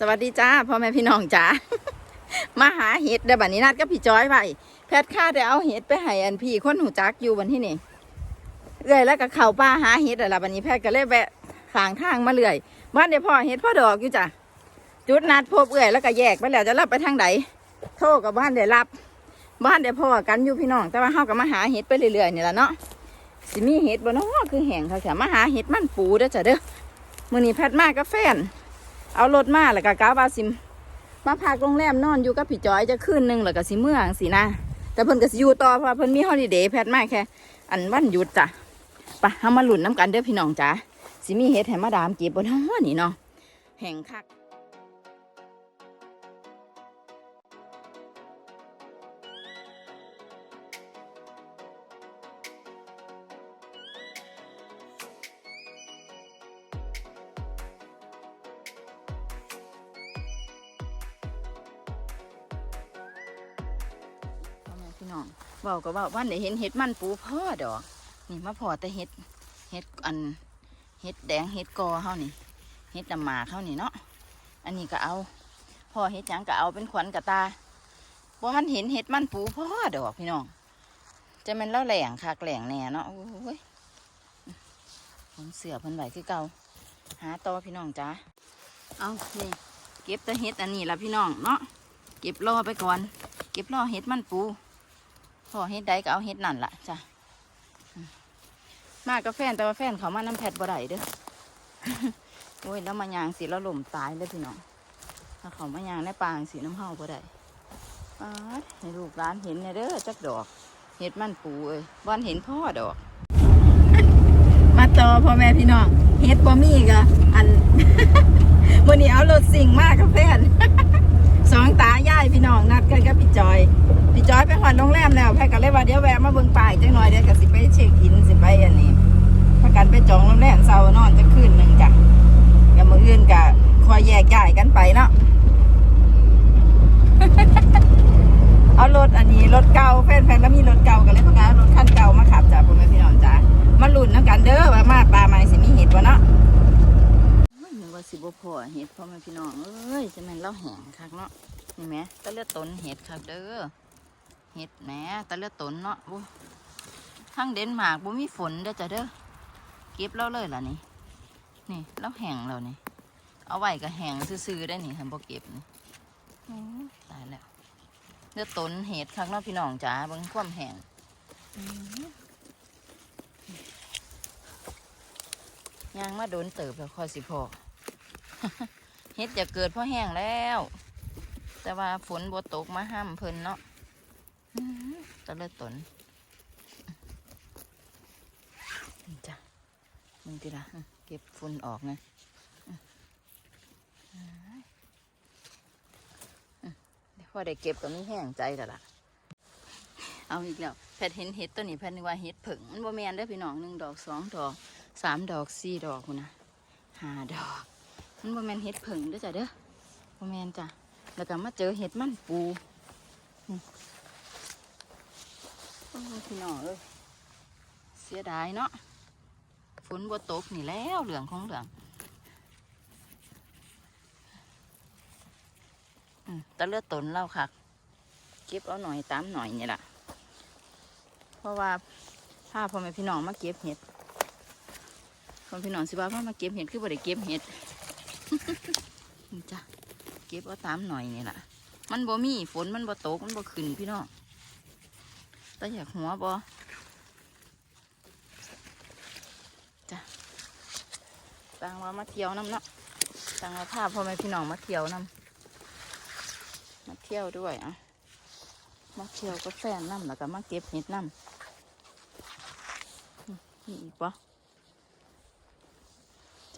สวัสดีจ้าพ่อแม่พี่น้องจ้ามาหาเห็ดเดี๋ยวบัดนี้นัดกับพี่จอยไปแพทย์ข้าได้เอาเห็ดไปให้อันพี่คนหูจักอยู่วันที่นี่เอื่อยแล้วก็เข่าป้าหาเห็ดอะไรบัดนี้แพทย์ก็เลยแวะขางทางมาเรื่อยบ้านเดี๋ยวพ่อเห็ดพ่อดอกอยู่จ้ะจุดนัดพบเอื่อยแล้วก็แยกไปแล้วจะรับไปทางไหนโทรกับบ้านเดี๋ยวรับ บ้านเดี๋ยวพ่อกันอยู่พี่น้อง แต่ว่าเฮาก็มาหาเห็ดไปเรื่อยๆนี่แหละเนาะสิมีเห็ดบ่เนาะคือแห้งเขาจะมาหาเห็ดมันปูเด้อจ้ะเด้อมื้อนี้แพทย์มากับแฟน เอารถมาแล้วก็กาวาสิมมาพักโรงแรมนอนอยู่กับพี่จอยจะคืนหนึ่งแล้วก็สิเมืองสินะ แต่เพิ่นก็สิอยู่ต่อเพราะเพิ่นมีฮอลิเดย์แพทมาแค่ อันวันหยุดจ้ะไปเฮามาหลุนน้ำกันเด้อพี่น้องจ้ะสิมีเฮ็ดให้มาดามเก็บบ่เนาะนี่เนาะแห่งคัก น้องเว้าก็เว่าวันได้เห็นเห็ดมันปูพ่อดอก นี่มาพอแต่เห็ดเห็ดอันเห็ดแดงเห็ดกอเฮานี่เห็ดดำหมาเฮานี่เนาะอันนี้ก็เอาพอเห็ดหยังก็เอาเป็นขวัญกระตาบ่ทันเห็นเห็ดมันปูพ่อดอกพี่น้องจะมันเล่าแหล่งคักแหล่งแน่เนาะโอ้ยผมเสือพิ่นไหวคือเก่าหาต่อพี่น้องจ้าเอานี่เก็บแต่เห็ดอันนี้ละพี่น้องเนาะเก็บรอไปก่อน เก็บรอเห็ดมันปู พอเห็ดใดก็เอาเห็ดนั่นละจ้ะมากับแฟนแต่ว่าแฟนเขามาน้ำแพดบ่ได้เด้อโอ้ยแล้วมายางสิแล้วหล่มตายเลยพี่น้องถ้าเขามายางในปางสีน้ำเฮาบ่ได้ปาดให้ลูกร้านเห็นแน่เด้อจักดอกเห็ดมันปูเอ้ยบอนเห็นพ่อดอก มาต่อพ่อแม่พี่น้องเห็ดบ่มีกะอันวันนี้เอารถสิ่งมากกับแฟน สองตายายพี่น้องนัดกันกับพี่จอย พี่จอยไปหอนโรงแรมแล้วแพทย์ก็เลยว่าเดี๋ยวแวะมาเบิ่งป่ายจังหน่อยเดี๋ยวก็สิไปเช็คอินสิไปอันนี้พากันไปจองโรงแรมเซานอนจะคืนหนึ่งจ้ะกับมืออื่นก็คอยแยกย้ายกันไปเนาะเอารถอันนี้รถเก่าแฟนแฟนแล้วมีรถเก่ากันเลยพากันเอารถคันเก่ามาขับจ้ะพ่อแม่พี่น้องจ้ะมาลุ้นน้ำกันเด้อว่ามาปลาใหม่สิมีเห็ดบ่เนาะนึกว่าสิ บ่พอเห็ดพ่อแม่พี่น้องเอ้ยจะแม่นเล่าแห้งคักเนาะนี่แหมตะเลือดตนเห็ดคักเด้อเห็ดแหมตะเลือดตนเนาะบ่ทั้งเดนมาร์กบ่มีฝนเด้อจ้ะเด้อเก็บแล้วเลยล่ะนี่นี่เล่าแห้งแล้วนี่เอาไว้ก็แห้งซื่อๆได้นี่ทำบ่เก็บนี่โอ้ยตายแล้วเลือดตนเห็ดคักเนาะพี่น้องจ๋าเบิ่งความแห้งอื้อย่างมาโดนเติบแล้วค่อยสิพอ เฮ็ดจะเกิดเพราะแห้งแล้ว แต่ว่าฝนบ่ตกมาห้ามเพิ่นเนาะอื้อตะเลิดตนนี่จ้ะมึงติละเก็บฝุ่นออกไงวพอได้เก็บก็มีแห้งใจแล้วล่ะเอาอีกแล้วแพทเห็นเห็ดตัวนี้แพทนึกว่าเห็ดผึ่งมันบ่แมนเด้พี่น้องหนึ่งดอกสองดอกสามดอกสี่ดอกพุ่นนะห้าดอก มันบ่แมนเห็ดผึ่งด้อจ้ะเด้อบ่แมนจ้ะแล้วก็มาเจอเห็ดมันปูนี่โอ้พี่น้องเอ้ยเสียดายเนาะฝนบ่ตกนี่แล้วเหลืองของเหลืองตะเลือดตนเล่าคักเก็บเอาหน่อยตามหน่อยนี่แหละเพราะว่าพาพ่อแม่พี่น้องมาเก็บเห็ดพ่อพี่น้องสิว่าพ่อมาเก็บเห็ดคือบ่ได้เก็บเห็ด จ้ะเก็บเอาตามหน่อยนี่แหละมันบ่มีฝนมันบ่ตกมันบ่ขึ้นพี่น้องแต่อยากหัวบ่จ้ะต่างว่ามาเที่ยวน้ำเนาะต่างว่าพาพ่อแม่พี่น้องมาเที่ยวน้ำมาเที่ยวด้วยอะมาเที่ยวกับแฟนน้ำแล้วก็มาเก็บเห็ดน้ำนี่อีกปะ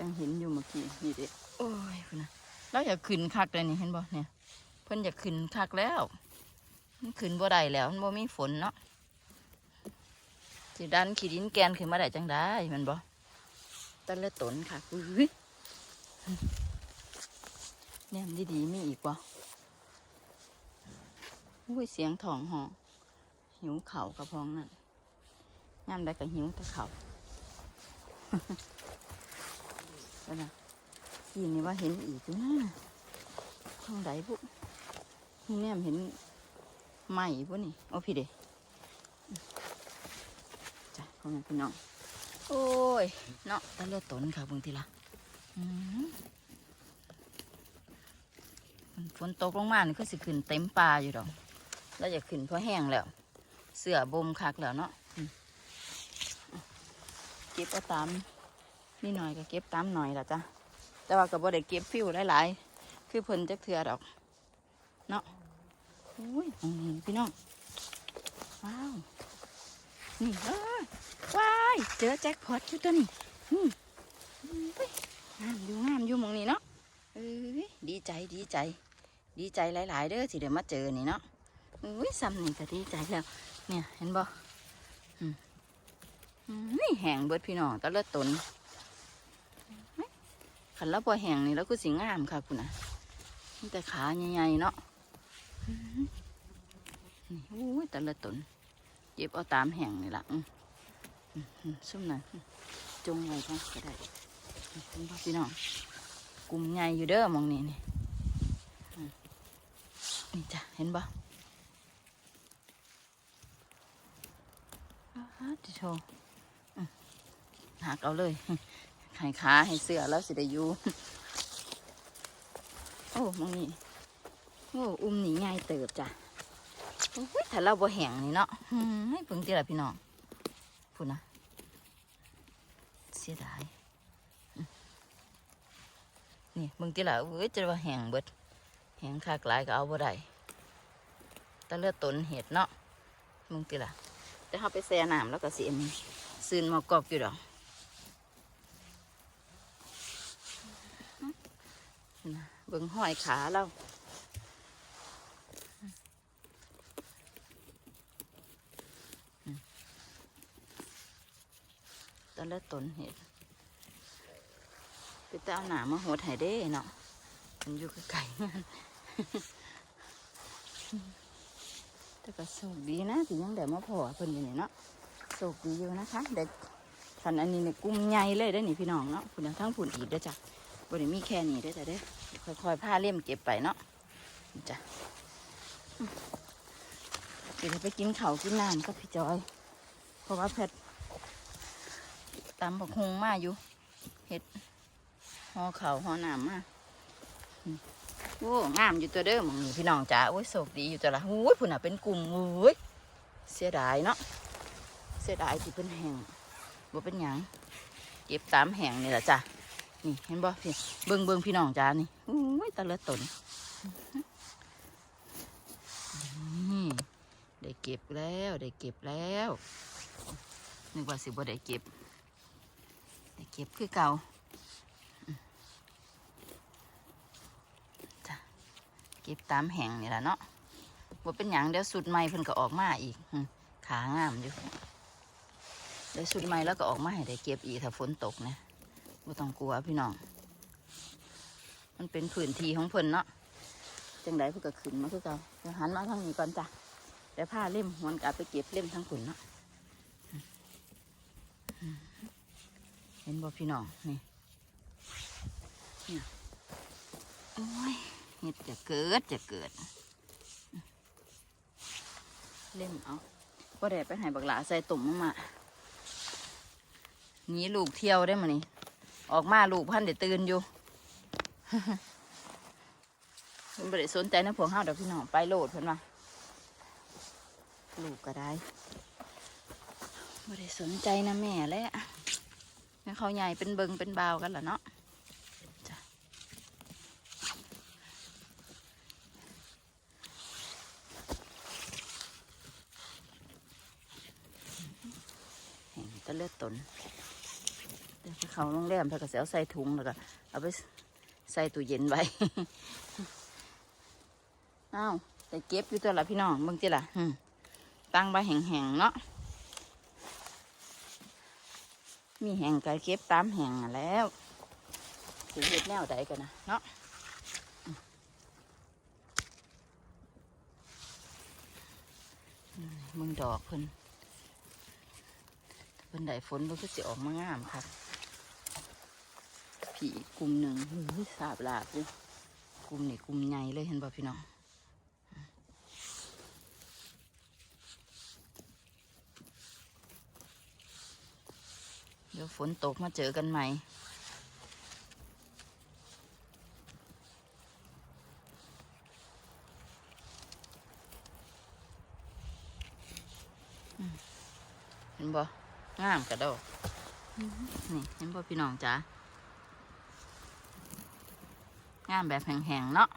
จังเห็นอยู่เมื่อกี้นี่เด็โอ้ยพุ่นนะเราอยากขึ้นคักเลยนี่เห็นบ่เนี่ย เพิ่นอยากขึ้นคักแล้วมันขึ้นบ่ได้แล้ว มันบ่มีฝนเนาะสิดันขีดินแกนขึ้นมาได้จังได้แมันบ่ตันเลือดตนค่ะอุ้ยแนมดีๆมีอีกบ่อุ้ยเสียงท้องหอหิวเข่าวกระพองนั่นยามใดก็หิวแต่เข่า วก็นะกินนี่ว่าเห็นอีกอยู่นะงใดพุนี่แนมเห็นไหม่พุนี่โอ้พี่เด้จ้ะพ่อแม่พี่น้องโอ้ยเนาะตะเลือดตนค่ะบางทีละอืมฝนตกลงมานี่ก็สิขึ้นเต็มป่าอยู่ดอกแล้วจะขึ้นเพราะแห้งแล้ว เสือบ่มคักแล้วเนาะเก็บเอาตาม นี่หน่อยก็เก็บตามหน่อยละจ้ะแต่ว่าก็บ่ได้เก็บฟิวหลายๆคือเพิ่นจักเทือดอกเนาะอุ้ยอืมพี่น้องว้าวนี่เอ้ยว้ายเจอแจ็คพอตอยู่ตัวนี้อืมอุ้ยงามอยู่งามอยู่มองนี้เนาะเอ้ยดีใจดีใจ ดีใจหลาย ๆ เด้อที่เดี๋ยวมาเจอนี่เนาะอุ้ยซ้ำนี่ก็ดีใจแล้ว เนี่ยเห็นบ่อืมอืมนี่แหงเบิดพี่น้องตะเลิดตน ขันแล้วพอแหงนี่แล้วก็สิงามค่ะคุณนะมีแต่ขาใหญ่ๆเนาะนี่อุ้ยตะเลิดตนเก็บเอาตามแหงนี่ละซุ่มหน่อืมจงไว้ก่อนก็ได้อืมเห็นบ่พี่น้องกลุ่มใหญ่อยู่เด้อมองนี้นี่นี่จ้ะเห็นบ่ฮะจิโชหักเอาเลย ให้ขาให้เสื้อแล้วสิได้อยู่โอ้มองนี่โอ้อุ้มหนีง่ายเติบจ้ะโอ้ยถ้าเราบ่แห้งนี่เนาะอืมให้เพิ่งที่ละพี่น้องพูดนะเสียดายอืมนี่เบิ่งที่ละเอ้ยจะว่าแห้งเบิดแห้งคากหลายก็เอาบ่ได้แตะเลือดตนเห็ดเนาะเบิ่งที่ละแต่เขาไปแช่น้ำแล้วก็สิเอ็มซึนหมอกอกอยู่ดอกนะ เบิ่งห้อยขาเราตอนแรกตนเห็ดไปแต่เอาหนามาโหดหายเด้เนาะมันอยู่ไกลๆงานแต่ก็โชคดีนะที่ยังได้มาพอเพิ่นอยู่นี่เนาะโชคดีอยู่นะคะเด็กขันอันนี้เนี่ยกุ้มใหญ่เลยได้อนี่พี่น้องเนาะคุณทั้งผุนอีกด้อจ้ะ บริมีแค่นี้ด้อจ้ะเด้อค่อยๆผ้าเลี่ยมเก็บไปเนาะจ้ะเดี๋ยวจะไปกินเขากินน้ำกับพี่จอย เพราะว่าแพทตำบักฮงมาอยู่เห็ดห่อข้าห่อน้ำมาโอ้งามอยู่ตัวเด้อมองพี่น้องจ๋าโอ้ยโชคดีอยู่ตัวละโอ้ยพุ่นน่ะเป็นกลุ่มโอ้ยเสียดายเนาะเสียดายที่เป็นแห่งบ่เป็นหยังเก็บตามแห่งนี่แหละจ้ะ นี่เห็นบ่พี่เบิ่งเบิ่งพี่น้องจ๋านี่โอ้ยตะเลิดตนนี่ได้เก็บแล้วได้เก็บแล้วนึกว่าสิบ่ได้เก็บได้เก็บคือเก่าเก็บตามแห่งนี่แหละเนาะว่าเป็นอย่างเดี๋ยวสุดใหม่เพิ่นก็ออกมาอีกขางามอยู่เดี๋ยวสุดใหม่แล้วก็ออกมาให้ได้เก็บอีกถ้าฝนตกนะ่ต้องกลัวพี่น้อง มันเป็นพื้นทีของเพิ่นเนาะ จังไดเพิ่นก็ขึ้นมาคือเก่าเดี๋ยวหันมาทางนี้ก่อนจ้ะเดี๋ยวผ้าเล่มมันก็เอาไปเก็บเล่มทั้งขุนเนาะอืมอืมเห็นบ่พี่น้องนี่โอ้ยเห็ดจะเกิดจะเกิด เล่มเอาว่าได้ไปให้บักหลาใส่ตุ่มมามาหนีลูกเที่ยวได้มานี่ ออกมาลูกพันเดี๋ยวตื่นอยู่มันไม่ได้สนใจนะพวกเฮาดอกพี่น้องไปโหลดเพิ่นมาลูกก็ได้ไม่ได้สนใจนะแม่เลยอะงั้นเขาใหญ่เป็นเบิงเป็นบาวกันละเนาะแห่งตะเลือดตน เดี๋ยวไปเขาโรงแรมเพื่อก็สิเอาใส่ถุงแล้วก็เอาไปใส่ตู้เย็นไว้อ้าวแต่เก็บอยู่ตัวละพี่น้องเบิ่งจิล่ะตั้งใบแห้งๆเนาะมีแห้งก็เก็บตามแห้งนั่นแล้วสิเฮ็ดแนวใดกันนะเนาะมึงดอกเพิ่นเพิ่นได้ฝนมันก็สิออกมางามครับ ผีกลุ่มหนึ่งหูยสาบลาบอยู่กลุ่มนี่กลุ่มใหญ่เลยเห็นบ่พี่น้องเดี๋ยวฝนตกมาเจอกันใหม่เห็นบ่งามกระโดดนี่เห็นบ่พี่น้องจ๋า งามแบบแห้งๆเนาะ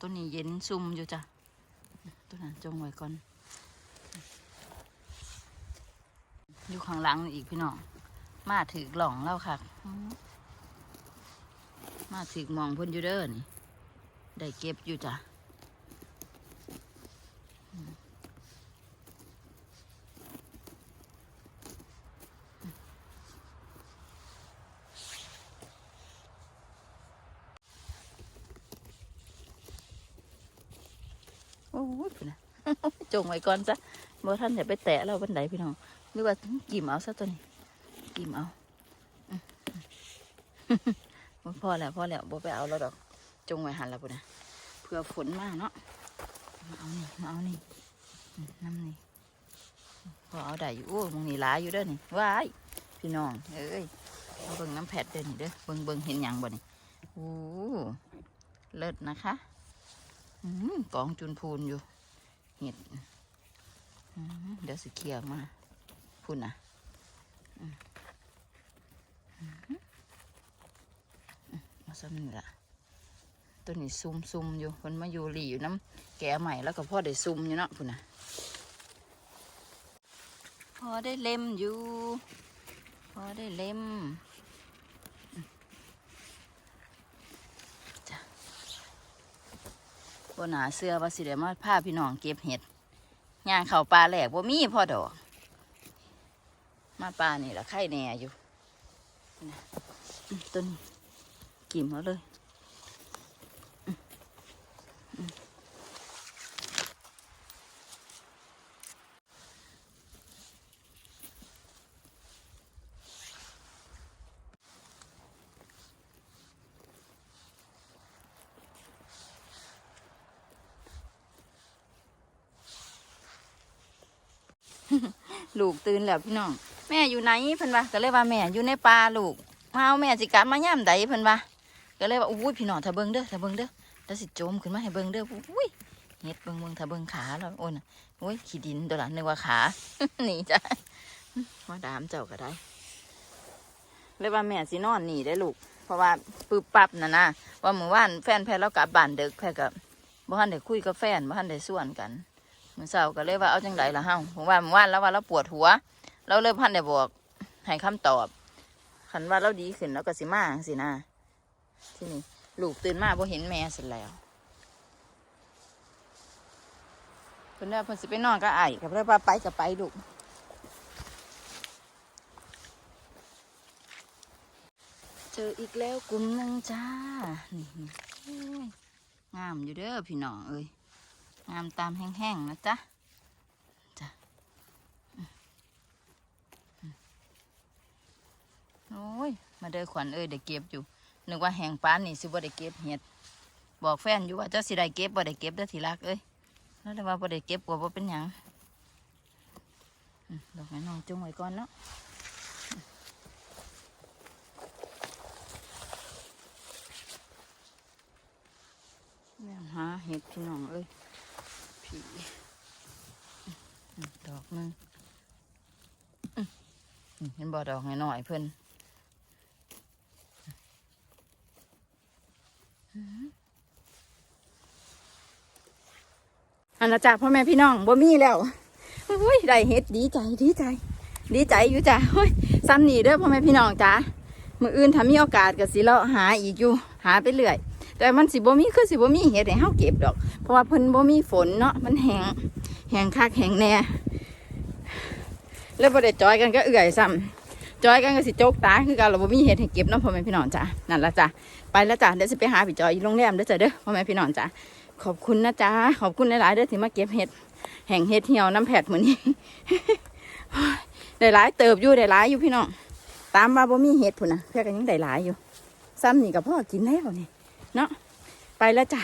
ต้นนี้เย็นซุ่มอยู่จ้ะต้นนั้นจงไว้ก่อน อยู่ข้างหลังอีกพี่น้อง มาถือกล่องแล้วค่ะ มาถึกมองพิ่นอยู่เด้อนี่ ได้เก็บอยู่จ้ะอืมโอ้ยพุ่นนะ จงไว้ก่อนจ้ะบ่ท่านอย่าไปแตะเราบันไดพี่น้องหรือว่ากิ่มเอาซะตัวนี้กิ่มเอาบ่พอแล้วพอแล้วบ่ไปเอาแล้วดอกจงไว้หันแล้วปุ่นนะเพื่อฝนมากเนาะมาเอานี่มาเอานี่น้ำนี่พอเอาได้อยู่โอ้มึงนี่หลายอยู่เด้อนี่ว้ายพี่น้องเอ้ยเอาเบิ่งน้ำแผดเด้อนี่เด้อเบิ่งเบิ่งเห็นหยังบ่นี่โอ้เลิศนะคะอืมกองจุนพูนอยู่ เห็ดเดี๋ยวสิเคียร์มาพูนนะมาซ้ำนี่ละตัวนี้ซุ่มซุมอยู่มันมาอยู่หลีอยู่น้ำแก่ใหม่แล้วก็พ่อได้ซุ่มอยู่เนาะพุ่นนะพอได้เล็มอยู่ พอได้เล็มจ้ะ บนหนาเสื้อว่าสิเดมาผ้าพี่น้องเก็บเห็ดย่างเข่าปลาแหลกว่ามีพ่อดอก มาปลานี่ละไข่แหน่อยู่ต้นกิ่มเขาเลย ลูกตื่นแล้วพี่น้อง แม่อยู่ไหนเพิ่นว่าก็เลยว่าแม่อยู่ในป่าลูกมาเอาแม่สิกลับมาย่ำใดเพิ่นว่าก็เลยว่าอุ้ยพี่น้องถ้าเบิ่งเด้อถ้าเบิ่งเด้อแล้วสิโจมขึ้นมาให้เบิ่งเด้ออุ้ยเฮ็ดเบิ่งเบิ่งถ้าเบิ่งขาแล้วโอ้นโอ้ยขี้ดินตัวละนึกว่าขานี่จ้ะมาดามเจ้าก็ได้เลยว่าแม่สินอนนี่ได้ลูก เพราะว่าปึ๊บปั๊บน่ะนะว่าเมื่อวานแฟนแพ้แล้วกลับบ้านเดึกแพ้กับบ่ทันได้คุยกับแฟนบ่ทันได้ส่วนกัน มื้อเช้าก็เลยว่าเอาจังไดล่ะเฮาเมื่านเมื่อวานแล้วว่าเราปวดหัว เราเลยบ่ทันได้บอกให้คำตอบคันว่าเราดีขึ้นแล้วก็สิมาจังซี่นะที่นี่ลูกตื่นมาพอเห็นแม่เสร็จแล้วเพิ่นว่าเพิ่นสิไปนอนก็ไอ้กับเพิ่นว่าไปก็ไปลูกเจออีกแล้วกลุ่มนึงจ้านี่งามอยู่เด้อพี่น้องเอ้ย งามตามแห้งๆนะจ๊ะจ้ะโอ้ย มาเด้อขวัญเอ้ยเดี๋ยวเก็บอยู่ นึกว่าแห้งป้านนี่สิบ่ได้เก็บเห็ด บอกแฟนอยู่ว่าเจ้าสิได้เก็บบ่ได้เก็บเด้อทีรักเอ้ยแล้วแต่ว่าบ่ได้เก็บกว่าบ่เป็นหยังดอกไม้น้องจุงไว้ก่อนเนาะแม่ยหาเห็ดพี่น้องเอ้ย ผีอืมดอกหนึงอืมอืมเห็นบ่ดอกน้อยๆเพิ่นอันละจากพ่อแม่พี่น้องบ่มีแล้วโอ้ยได้เฮ็ดดีใจดีใจ ดีใจอยู่จ้ะโอ้ยซ้ำนี่เด้อพ่อแม่พี่น้องจ้ามื้ออื่นถ้ามีโอกาสก็สิเลาะหาอีกอยู่ หาไปเรื่อย แต่มันสิบ่มีคือสิบ่มีเฮ็ดให้เฮาเก็บดอก เพราะว่าเพิ่นบ่มีฝนเนาะมันแห้งแห้งคักแห้งแน่แล้วบ่ได้จอยกันก็เอื่อยซ้ำจอยกันก็สิโจกตาคือกันเราบ่มีเฮ็ดให้เก็บเนาะพ่อแม่พี่น้องจ้านั่นละจ้ะไปล้วจ้ะเดี๋ยวสิไปหาพี่จอยอยู่โรงแรมเด้อจ้ะเด้อพ่อแม่พี่น้องจ้าขอบคุณนะจ๊ะขอบคุณหลายๆเด้อที่มาเก็บเห็ดแห่งเห็ดเหี่ยวน้ำแผดเหมือนนี้ได้หลายเติบอยู่ได้หลายอยู่พี่น้องตามมาบ่มีเห็ดพุ่นนะเพื่อกันยังได้หลายอยู่ซ้ำนี่กับพ่อกินแล้วนี่ เนาะไปแล้วจ้ะ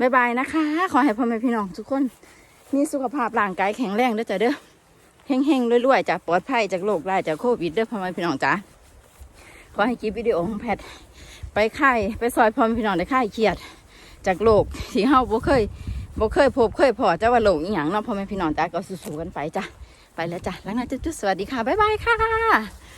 บายบายนะคะ ขอให้พ่อแม่พี่น้องทุกคน มีสุขภาพร่างกายแข็งแรงเด้อจ้ะเด้อเฮงๆรวยๆจ้ะปลอดภัยจากโรคร้ายจากโควิดเด้อพ่อแม่พี่น้องจ้ะขอให้คลิปวิดีโอของแพทย์ไปค่ายไปซอยพ่อแม่พี่น้องได้ค่ายเครียด จากโรคที่เฮาบ่เคยบ่เคยพบเคยพอจ้ะว่าโรคอีหยังเนาะพ่อแม่พี่น้องจ้ะก็สู้ๆกันไปจ้ะไปแล้วจ้ะแล้วนะจุ๊บๆสวัสดีค่ะบ๊ายบายค่ะ